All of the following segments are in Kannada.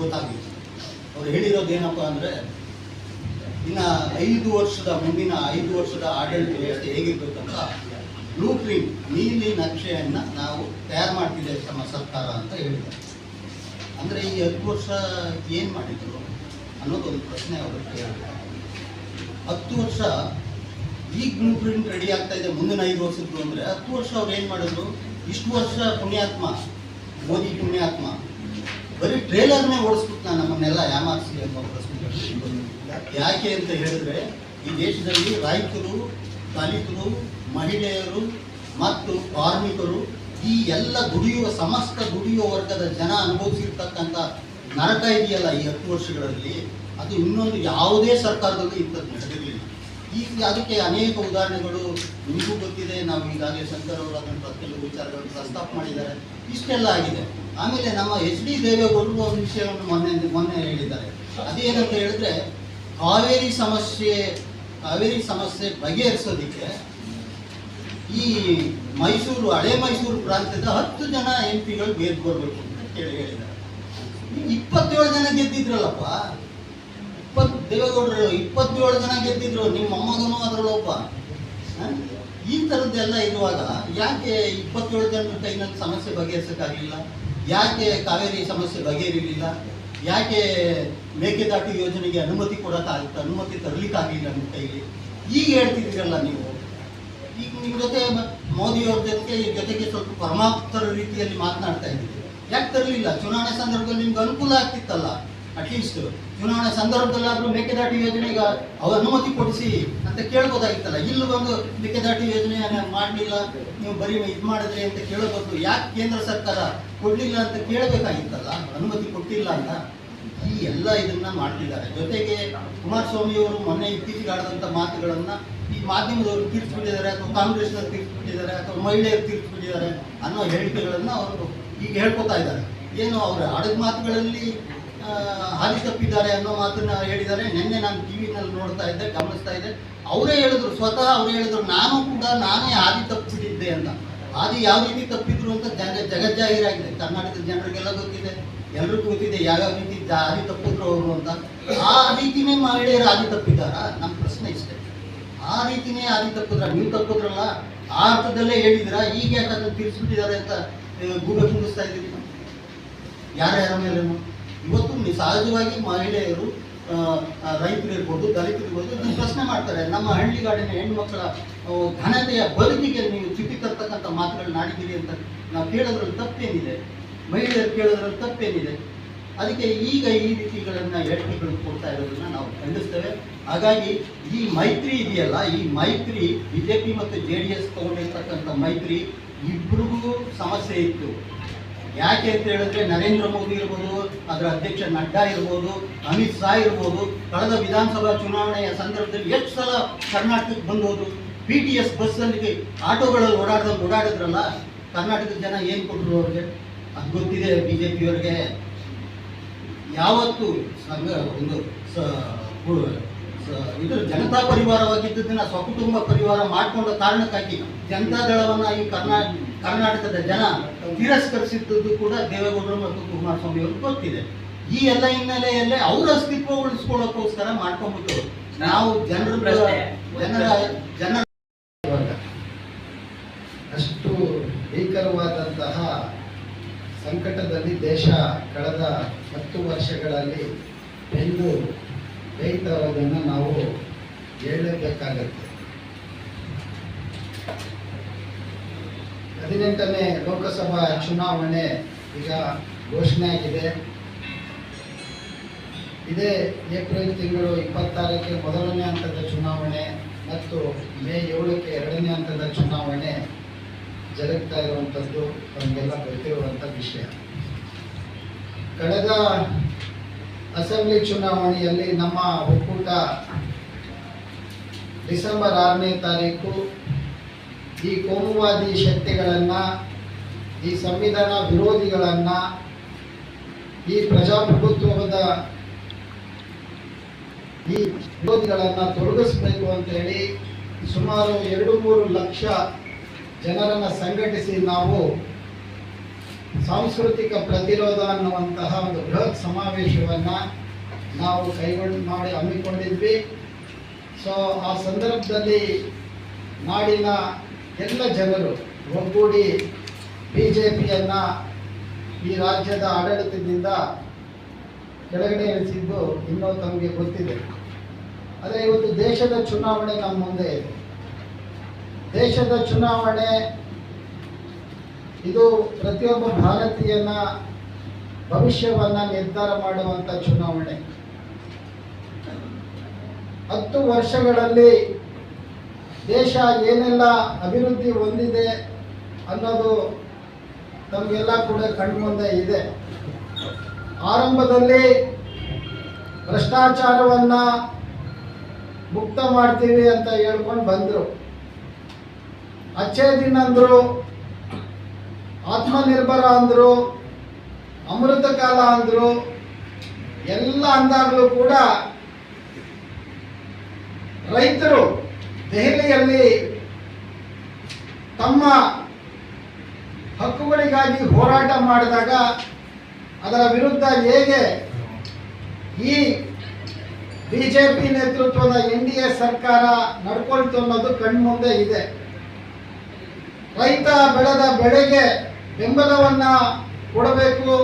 ಗೊತ್ತಾಗಿತ್ತು ಅವ್ರು ಹೇಳಿರೋದು ಏನಪ್ಪ ಅಂದರೆ, ಇನ್ನು ಐದು ವರ್ಷದ ಮುಂದಿನ ಐದು ವರ್ಷದ ಆಡಳಿತ ವ್ಯವಸ್ಥೆ ಹೇಗಿರ್ಬೇಕಂತ ಬ್ಲೂ ಪ್ರಿಂಟ್ ನೀಲಿ ನಕ್ಷೆಯನ್ನು ನಾವು ತಯಾರು ಮಾಡ್ತಿದ್ದೆ ನಮ್ಮ ಸರ್ಕಾರ ಅಂತ ಹೇಳಿದ್ದಾರೆ. ಅಂದರೆ ಈ ಹತ್ತು ವರ್ಷ ಏನು ಮಾಡಿದ್ರು ಅನ್ನೋದೊಂದು ಪ್ರಶ್ನೆ ಅವರು ಕೇಳಿದ್ದಾರೆ ಹತ್ತು ವರ್ಷ ಈಗ ಬ್ಲೂ ಪ್ರಿಂಟ್ ರೆಡಿ ಆಗ್ತಾ ಇದೆ ಮುಂದಿನ ಐದು ವರ್ಷದ್ದು ಅಂದರೆ ಹತ್ತು ವರ್ಷ ಅವ್ರು ಏನು ಮಾಡಿದ್ರು? ಇಷ್ಟು ವರ್ಷ ಪುಣ್ಯಾತ್ಮ, ಮೋದಿ ಪುಣ್ಯಾತ್ಮ ಬರೀ ಟ್ರೇಲರ್ನೇ ಓಡಿಸ್ಬಿಟ್ಟು ನಮ್ಮನ್ನೆಲ್ಲ ಯಾಮಾರಿಸಿ ಎಂಬ ಪ್ರಶ್ನೆ ಯಾಕೆ ಅಂತ ಹೇಳಿದ್ರೆ, ಈ ದೇಶದಲ್ಲಿ ರೈತರು, ದಲಿತರು, ಮಹಿಳೆಯರು ಮತ್ತು ಕಾರ್ಮಿಕರು ಈ ಎಲ್ಲ ದುಡಿಯುವ, ಸಮಸ್ತ ದುಡಿಯುವ ವರ್ಗದ ಜನ ಅನುಭವಿಸಿರ್ತಕ್ಕಂಥ ನರಕ ಇದೆಯಲ್ಲ ಈ ಹತ್ತು ವರ್ಷಗಳಲ್ಲಿ. ಅದು ಇನ್ನೊಂದು ಯಾವುದೇ ಸರ್ಕಾರದಲ್ಲೂ ಇಂಥದ್ದು ನಡೆದಿರಲಿಲ್ಲ. ಈಗ ಅದಕ್ಕೆ ಅನೇಕ ಉದಾಹರಣೆಗಳು ನಿಮಗೂ ಗೊತ್ತಿದೆ. ನಾವು ಈಗಾಗಲೇ ಶಂಕರ್ ಅವರು ಅದನ್ನು ಕೆಲವು ವಿಚಾರಗಳನ್ನು ಪ್ರಸ್ತಾಪ ಮಾಡಿದ್ದಾರೆ. ಇಷ್ಟೆಲ್ಲ ಆಗಿದೆ. ಆಮೇಲೆ ನಮ್ಮ ಎಚ್ ಡಿ ದೇವೇಗೌಡರು ಒಂದು ವಿಷಯವನ್ನು ಮೊನ್ನೆ ಮೊನ್ನೆ ಹೇಳಿದ್ದಾರೆ. ಅದೇನಂತ ಹೇಳಿದ್ರೆ, ಕಾವೇರಿ ಸಮಸ್ಯೆ ಕಾವೇರಿ ಸಮಸ್ಯೆ ಬಗೆಹರಿಸೋದಕ್ಕೆ ಈ ಮೈಸೂರು, ಹಳೆ ಮೈಸೂರು ಪ್ರಾಂತ್ಯದ ಹತ್ತು ಜನ ಎಂ ಪಿಗಳು ಅಂತ ಕೇಳಿ ಹೇಳಿದ್ದಾರೆ. ಇಪ್ಪತ್ತೇಳು ಜನ ಗೆದ್ದಿದ್ರಲ್ಲಪ್ಪ. ಇಪ್ಪತ್ತು ದೇವೇಗೌಡರು ಇಪ್ಪತ್ತೇಳು ಜನ ಗೆದ್ದಿದ್ರು, ನಿಮ್ಮ ಮೊಮ್ಮಗನೂ ಅದರಲ್ಲೊಬ್ಬ ಹ? ಈ ಥರದ್ದೆಲ್ಲ ಇರುವಾಗ ಯಾಕೆ ಇಪ್ಪತ್ತೇಳು ಜನ ಕೈನಲ್ಲಿ ಸಮಸ್ಯೆ ಬಗೆಹರಿಸೋಕ್ಕಾಗಲಿಲ್ಲ? ಯಾಕೆ ಕಾವೇರಿ ಸಮಸ್ಯೆ ಬಗೆಹರಿಲಿಲ್ಲ? ಯಾಕೆ ಮೇಕೆದಾಟು ಯೋಜನೆಗೆ ಅನುಮತಿ ಕೊಡೋಕ್ಕಾಗುತ್ತೆ ಅನುಮತಿ ತರಲಿಕ್ಕಾಗಲಿಲ್ಲ ನಿಮ್ಮ ಕೈಲಿ? ಈಗ ಹೇಳ್ತಿದ್ದೀರಲ್ಲ ನೀವು. ಈಗ ನಿಮ್ಮ ಜೊತೆ ಮೋದಿಯವ್ರ ಜೊತೆಗೆ ಜೊತೆಗೆ ಸ್ವಲ್ಪ ಪರಮಾಪ್ತರ ರೀತಿಯಲ್ಲಿ ಮಾತನಾಡ್ತಾ ಇದ್ದೀರಿ ಯಾಕೆ ತರಲಿಲ್ಲ? ಚುನಾವಣೆ ಸಂದರ್ಭದಲ್ಲಿ ನಿಮ್ಗೆ ಅನುಕೂಲ ಆಗ್ತಿತ್ತಲ್ಲ. ಅಟ್ಲೀಸ್ಟ್ ಚುನಾವಣೆ ಸಂದರ್ಭದಲ್ಲಾದರೂ ಮೇಕೆದಾಟು ಯೋಜನೆಗೆ ಅವ್ರ ಅನುಮತಿ ಕೊಡಿಸಿ ಅಂತ ಕೇಳ್ಬೋದಾಗಿತ್ತಲ್ಲ? ಇಲ್ಲಿ ಬಂದು ಮೇಕೆದಾಟು ಯೋಜನೆಯನ್ನು ಮಾಡಲಿಲ್ಲ, ನೀವು ಬರೀ ಇದು ಮಾಡಿದ್ರೆ ಅಂತ ಕೇಳಬೇಕು ಯಾಕೆ ಕೇಂದ್ರ ಸರ್ಕಾರ ಕೊಡಲಿಲ್ಲ ಅಂತ ಕೇಳಬೇಕಾಗಿತ್ತಲ್ಲ? ಅನುಮತಿ ಕೊಟ್ಟಿಲ್ಲ ಅಂತ ಈ ಎಲ್ಲ ಇದನ್ನ ಮಾಡ್ತಿದ್ದಾರೆ. ಜೊತೆಗೆ ಕುಮಾರಸ್ವಾಮಿಯವರು ಮೊನ್ನೆ ಇತ್ತೀಚೆಗೆ ಆಡಿದಂಥ ಮಾತುಗಳನ್ನು ಈ ಮಾಧ್ಯಮದವರು ತೀರ್ಸ್ಬಿಟ್ಟಿದ್ದಾರೆ ಅಥವಾ ಕಾಂಗ್ರೆಸ್ನವ್ರು ತೀರ್ಸ್ಬಿಟ್ಟಿದ್ದಾರೆ ಅಥವಾ ಮಹಿಳೆಯರು ತೀರ್ಸ್ಬಿಟ್ಟಿದ್ದಾರೆ ಅನ್ನೋ ಹೇಳಿಕೆಗಳನ್ನು ಅವರು ಈಗ ಹೇಳ್ಕೊತಾ ಇದ್ದಾರೆ. ಏನು ಅವರು ಆಡಿದ ಮಾತುಗಳಲ್ಲಿ ಹಾದಿ ತಪ್ಪಿದ್ದಾರೆ ಅನ್ನೋ ಮಾತನ್ನ ಹೇಳಿದ್ದಾರೆ. ನಿನ್ನೆ ನಾನು ಟಿ ವಿನಲ್ಲಿ ನೋಡ್ತಾ ಇದ್ದೆ, ಗಮನಿಸ್ತಾ ಇದ್ದೆ. ಅವರೇ ಹೇಳಿದ್ರು, ಸ್ವತಃ ಅವ್ರು ಹೇಳಿದ್ರು, ನಾನು ಕೂಡ ನಾನೇ ಹಾದಿ ತಪ್ಪಿಬಿಟ್ಟಿದ್ದೆ ಅಂತ. ಹಾದಿ ಯಾವ ರೀತಿ ತಪ್ಪಿದ್ರು ಅಂತ ಜಗ, ಜಗಜ್ಜಾಹೀರಾಗಿದೆ. ಕರ್ನಾಟಕದ ಜನರಿಗೆಲ್ಲ ಗೊತ್ತಿದೆ. ಎಲ್ರಿಗೂ ಗೊತ್ತಿದೆ ಯಾವ್ಯಾವ ರೀತಿ ಹಾದಿ ತಪ್ಪಿದ್ರು ಅವರು ಅಂತ. ಆ ರೀತಿನೇ ಮಹಿಳೆಯರು ಹಾದಿ ತಪ್ಪಿದಾರ ನಮ್ಮ ಪ್ರಶ್ನೆ ಇಷ್ಟೇ. ಆ ರೀತಿನೇ ಹಾದಿ ತಪ್ಪಿದ್ರ, ನೀವು ತಪ್ಪಿದ್ರಲ್ಲ, ಆ ಅರ್ಥದಲ್ಲೇ ಹೇಳಿದ್ರ ಈಗ ಯಾಕಂದ್ರೆ ಅದನ್ನು ತೀರಿಸ್ಬಿಟ್ಟಿದ್ದಾರೆ ಅಂತ ಗೂಗಲ್ ತುಂಬಿಸ್ತಾ ಇದ್ದೀವಿ ಯಾರ್ಯಾರ ಮೇಲೇನು? ಇವತ್ತು ಸಹಜವಾಗಿ ಮಹಿಳೆಯರು ರೈತರಿರ್ಬೋದು ದಲಿತರಿರ್ಬೋದು ಇದನ್ನ ಪ್ರಶ್ನೆ ಮಾಡ್ತಾರೆ. ನಮ್ಮ ಹಳ್ಳಿಗಾಡಿನ ಹೆಣ್ಮಕ್ಳ ಘನತೆಯ ಬದುಕಿಗೆ ನೀವು ಚಿಟ್ಟಿ ತರ್ತಕ್ಕಂಥ ಮಾತುಗಳನ್ನ ಆಡಿದ್ದೀರಿ ಅಂತ ನಾವು ಕೇಳೋದ್ರಲ್ಲಿ ತಪ್ಪೇನಿದೆ. ಮಹಿಳೆಯರು ಕೇಳೋದ್ರಲ್ಲಿ ತಪ್ಪೇನಿದೆ. ಅದಕ್ಕೆ ಈಗ ಈ ರೀತಿಗಳನ್ನು ಹೇಳಿಕೆಗಳು ಕೊಡ್ತಾ ಇರೋದನ್ನ ನಾವು ಖಂಡಿಸ್ತೇವೆ. ಹಾಗಾಗಿ ಈ ಮೈತ್ರಿ ಇದೆಯಲ್ಲ, ಈ ಮೈತ್ರಿ ಬಿಜೆಪಿ ಮತ್ತು ಜೆ ಡಿ ಎಸ್ ತಗೊಂಡಿರ್ತಕ್ಕಂಥ ಮೈತ್ರಿ ಇಬ್ರಿಗೂ ಸಮಸ್ಯೆ ಇತ್ತು. ಯಾಕೆ ಅಂತ ಹೇಳಿದ್ರೆ ನರೇಂದ್ರ ಮೋದಿ ಇರ್ಬೋದು, ಅದರ ಅಧ್ಯಕ್ಷ ನಡ್ಡಾ ಇರ್ಬೋದು, ಅಮಿತ್ ಶಾ ಇರ್ಬೋದು, ಕಳೆದ ವಿಧಾನಸಭಾ ಚುನಾವಣೆಯ ಸಂದರ್ಭದಲ್ಲಿ ಎಷ್ಟು ಸಲ ಕರ್ನಾಟಕಕ್ಕೆ ಬಂದೋದು ಪಿ ಟಿ ಎಸ್ ಬಸ್ಸಲ್ಲಿ ಆಟೋಗಳಲ್ಲಿ ಓಡಾಡ್ದ ಓಡಾಡಿದ್ರಲ್ಲ, ಕರ್ನಾಟಕದ ಜನ ಏನು ಕೊಟ್ಟರು ಅವ್ರಿಗೆ? ಅದು ಗೊತ್ತಿದೆ ಬಿ ಜೆ ಪಿಯವ್ರಿಗೆ ಯಾವತ್ತು ಸಂಘ ಒಂದು ಇದು ಜನತಾ ಪರಿವಾರವಾಗಿದ್ದದನ್ನ ಸ್ವಕುಟುಂಬ ಪರಿವಾರ ಮಾಡಿಕೊಂಡ ಕಾರಣಕ್ಕಾಗಿ ಜನತಾ ದಳವನ್ನ ಈ ಕರ್ನಾ ಕರ್ನಾಟಕದ ಜನ ತಿರಸ್ಕರಿಸಿದ್ದು ಕೂಡ ದೇವೇಗೌಡರು ಮತ್ತು ಕುಮಾರಸ್ವಾಮಿ ಅವ್ರಿಗೆ ಗೊತ್ತಿದೆ. ಈ ಎಲ್ಲ ಹಿನ್ನೆಲೆಯಲ್ಲೇ ಅವ್ರ ಅಸ್ತಿತ್ವ ಉಳಿಸ್ಕೊಳ್ಳೋಕೋಸ್ಕರ ಮಾಡ್ಕೊಂಡ್ಬಿಟ್ಟು ನಾವು ಜನರ ಜನರ ಜನರ ಅಷ್ಟು ಭೀಕರವಾದಂತಹ ಸಂಕಟದಲ್ಲಿ ದೇಶ ಕಳೆದ ಹತ್ತು ವರ್ಷಗಳಲ್ಲಿ ಎಂದು ಬೇಯ್ತಾ ಇರೋದನ್ನು ನಾವು ಹೇಳಬೇಕಾಗತ್ತೆ. ಹದಿನೆಂಟನೇ ಲೋಕಸಭಾ ಚುನಾವಣೆ ಈಗ ಘೋಷಣೆ ಆಗಿದೆ. ಇದೇ ಏಪ್ರಿಲ್ ತಿಂಗಳು ಇಪ್ಪತ್ತಾರಕ್ಕೆ ಮೊದಲನೇ ಹಂತದ ಚುನಾವಣೆ ಮತ್ತು ಮೇ ಏಳಕ್ಕೆ ಎರಡನೇ ಹಂತದ ಚುನಾವಣೆ ಜರುಗ್ತಾ ಇರುವಂಥದ್ದು ನಮಗೆಲ್ಲ ಗೊತ್ತಿರುವಂಥ ವಿಷಯ. ಕಳೆದ ಅಸೆಂಬ್ಲಿ ಚುನಾವಣೆಯಲ್ಲಿ ನಮ್ಮ ಒಕ್ಕೂಟ ಡಿಸೆಂಬರ್ ಆರನೇ ತಾರೀಕು ಈ ಕೋಮುವಾದಿ ಶಕ್ತಿಗಳನ್ನು, ಈ ಸಂವಿಧಾನ ವಿರೋಧಿಗಳನ್ನು, ಈ ಪ್ರಜಾಪ್ರಭುತ್ವದ ಈ ವಿರೋಧಿಗಳನ್ನು ತೊಲಗಿಸಬೇಕು ಅಂತೇಳಿ ಸುಮಾರು ಎರಡು ಮೂರು ಲಕ್ಷ ಜನರನ್ನು ಸಂಘಟಿಸಿ ನಾವು ಸಾಂಸ್ಕೃತಿಕ ಪ್ರತಿರೋಧ ಅನ್ನುವಂತಹ ಒಂದು ಬೃಹತ್ ಸಮಾವೇಶವನ್ನು ನಾವು ಕೈಗೊಂಡು, ಮಾಡಿ ಹಮ್ಮಿಕೊಂಡಿದ್ವಿ. ಸೊ ಆ ಸಂದರ್ಭದಲ್ಲಿ ನಾಡಿನ ಎಲ್ಲ ಜನರು ಒಗ್ಗೂಡಿ ಬಿ ಜೆ ಪಿಯನ್ನು ಈ ರಾಜ್ಯದ ಆಡಳಿತದಿಂದ ಕೆಳಗಡೆ ಇಳಿಸಿದ್ದು ಇನ್ನೂ ತಮಗೆ ಗೊತ್ತಿದೆ. ಆದರೆ ಇವತ್ತು ದೇಶದ ಚುನಾವಣೆ ನಮ್ಮ ಮುಂದೆ ಇದೆ. ದೇಶದ ಚುನಾವಣೆ ಇದು ಪ್ರತಿಯೊಬ್ಬ ಭಾರತೀಯನ ಭವಿಷ್ಯವನ್ನು ನಿರ್ಧಾರ ಮಾಡುವಂಥ ಚುನಾವಣೆ. ಹತ್ತು ವರ್ಷಗಳಲ್ಲಿ ದೇಶ ಏನೆಲ್ಲ ಅಭಿವೃದ್ಧಿ ಹೊಂದಿದೆ ಅನ್ನೋದು ನಮಗೆಲ್ಲ ಕೂಡ ಕಣ್ಮುಂದೆ ಇದೆ. ಆರಂಭದಲ್ಲಿ ಭ್ರಷ್ಟಾಚಾರವನ್ನ ಮುಕ್ತ ಮಾಡ್ತೀವಿ ಅಂತ ಹೇಳ್ಕೊಂಡು ಬಂದರು. ಅಚ್ಚೇ ದಿನ ಅಂದರು, ಆತ್ಮನಿರ್ಭರ ಅಂದರು, ಅಮೃತ ಕಾಲ ಅಂದರು, ಎಲ್ಲ ಅಂದಾಗಲೂ ಕೂಡ ರೈತರು ದೆಹಲಿಯಲ್ಲಿ ತಮ್ಮ ಹಕ್ಕುಗಳಿಗಾಗಿ ಹೋರಾಟ ಮಾಡಿದಾಗ ಅದರ ವಿರುದ್ಧ ಹೇಗೆ ಈ ಬಿ ಜೆ ಪಿ ನೇತೃತ್ವದ ಎನ್ ಡಿ ಎ ಸರ್ಕಾರ ನಡ್ಕೊಳ್ತು ಅನ್ನೋದು ಕಣ್ಮುಂದೆ ಇದೆ. ರೈತ ಬೆಳೆದ ಬೆಳೆಗೆ ಬೆಂಬಲವನ್ನ ಕೊಡಬೇಕು,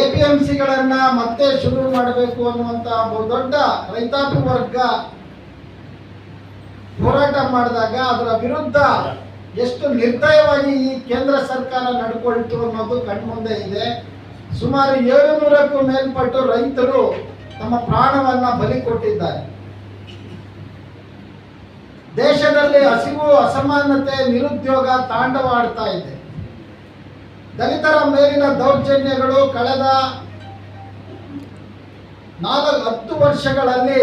ಎ ಪಿ ಎಂ ಸಿಗಳನ್ನು ಮತ್ತೆ ಶುರು ಮಾಡಬೇಕು ಅನ್ನುವಂತ ಬಹುದೊಡ್ಡ ರೈತಾಪಿ ವರ್ಗ ಹೋರಾಟ ಮಾಡಿದಾಗ ಅದರ ವಿರುದ್ಧ ಎಷ್ಟು ನಿರ್ದಯವಾಗಿ ಈ ಕೇಂದ್ರ ಸರ್ಕಾರ ನಡ್ಕೊಳ್ತು ಅನ್ನೋದು ಕಣ್ಮುಂದೆ ಇದೆ. ಸುಮಾರು ಏಳುನೂರಕ್ಕೂ ಮೇಲ್ಪಟ್ಟು ರೈತರು ತಮ್ಮ ಪ್ರಾಣವನ್ನ ಬಲಿ ಕೊಟ್ಟಿದ್ದಾರೆ. ದೇಶದಲ್ಲಿ ಹಸಿವು, ಅಸಮಾನತೆ, ನಿರುದ್ಯೋಗ ತಾಂಡವಾಡ್ತಾ ಇದೆ. ದಲಿತರ ಮೇಲಿನ ದೌರ್ಜನ್ಯಗಳು ಕಳೆದ ನಾಲ್ಕು ಹತ್ತು ವರ್ಷಗಳಲ್ಲಿ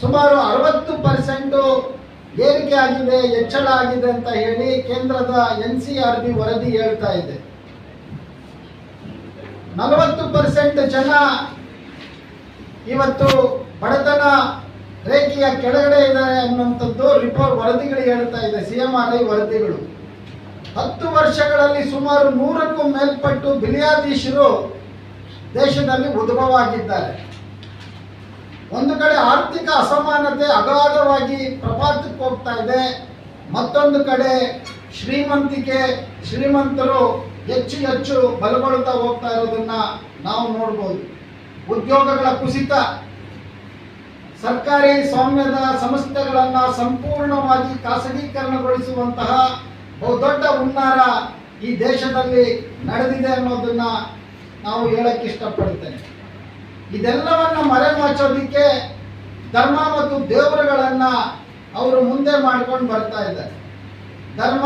ಸುಮಾರು ಅರವತ್ತು ಪರ್ಸೆಂಟು ಏರಿಕೆ ಆಗಿದೆ, ಹೆಚ್ಚಳ ಆಗಿದೆ ಅಂತ ಹೇಳಿ ಕೇಂದ್ರದ ಎನ್ ಸಿ ಆರ್ ಬಿ ವರದಿ ಹೇಳ್ತಾ ಇದೆ. ನಲವತ್ತು ಪರ್ಸೆಂಟ್ ಜನ ಇವತ್ತು ಬಡತನ ರೇಖೆಯ ಕೆಳಗಡೆ ಇದ್ದಾರೆ ಅನ್ನುವಂಥದ್ದು ರಿಪೋರ್ಟ್ ವರದಿಗಳು ಹೇಳ್ತಾ ಇದೆ, ಸಿ ಎಂ ಆರ್ ಐ ವರದಿಗಳು. ಹತ್ತು ವರ್ಷಗಳಲ್ಲಿ ಸುಮಾರು ನೂರಕ್ಕೂ ಮೇಲ್ಪಟ್ಟು ಬಿಲಿಯಾಧೀಶರು ದೇಶದಲ್ಲಿ ಉದ್ಭವ ಆಗಿದ್ದಾರೆ ಒಂದು ಕಡೆ ಆರ್ಥಿಕ ಅಸಮಾನತೆ ಅಗಾಧವಾಗಿ ಪ್ರಪಾತಕ್ಕೆ ಹೋಗ್ತಾ ಇದೆ. ಮತ್ತೊಂದು ಕಡೆ ಶ್ರೀಮಂತಿಕೆ, ಶ್ರೀಮಂತರು ಹೆಚ್ಚು ಹೆಚ್ಚು ಬಲಗೊಳ್ತಾ ಹೋಗ್ತಾ ಇರೋದನ್ನ ನಾವು ನೋಡ್ಬೋದು. ಉದ್ಯೋಗಗಳ ಕುಸಿತ, ಸರ್ಕಾರಿ ಸ್ವಾಮ್ಯದ ಸಂಸ್ಥೆಗಳನ್ನ ಸಂಪೂರ್ಣವಾಗಿ ಖಾಸಗೀಕರಣಗೊಳಿಸುವಂತಹ ಬಹುದೊಡ್ಡ ಹುನ್ನಾರ ಈ ದೇಶದಲ್ಲಿ ನಡೆದಿದೆ ಅನ್ನೋದನ್ನ ನಾವು ಹೇಳಕ್ಕೆ ಇಷ್ಟಪಡ್ತೇನೆ. ಇದೆಲ್ಲವನ್ನ ಮರೆಮಾಚೋದಿಕ್ಕೆ ಧರ್ಮ ಮತ್ತು ದೇವರುಗಳನ್ನ ಅವರು ಮುಂದೆ ಮಾಡ್ಕೊಂಡು ಬರ್ತಾ ಇದ್ದಾರೆ. ಧರ್ಮ